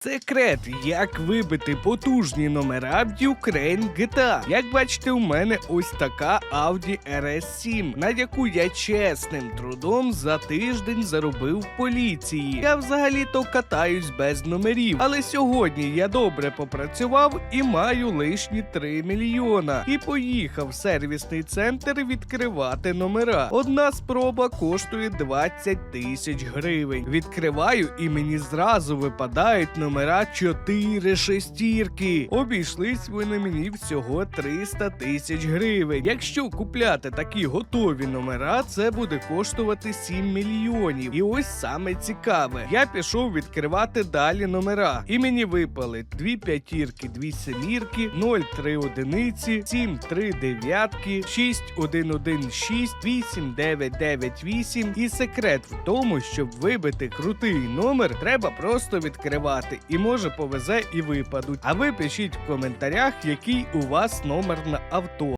Секрет, як вибити потужні номера в Ukraine GTA. Як бачите, у мене ось така Audi RS7, на яку я чесним трудом за тиждень заробив в поліції. Я взагалі-то катаюсь без номерів, але сьогодні я добре попрацював і маю лишні 3 мільйона. І поїхав в сервісний центр відкривати номера. Одна спроба коштує 20 тисяч гривень. Відкриваю і мені зразу випадають номера 4 шестірки. Обійшлись вони мені всього 300 тисяч гривень. Якщо купляти такі готові номера, це буде коштувати 7 мільйонів. І ось саме цікаве. Я пішов відкривати далі номера. І мені випали 2 п'ятірки, 2 семірки, 0 3 одиниці, 7 3 дев'ятки, 6 1 1 6, 8 9 9 8. І секрет в тому, щоб вибити крутий номер, треба просто відкривати. І може повезе і випадуть. А ви пишіть в коментарях, який у вас номер на авто.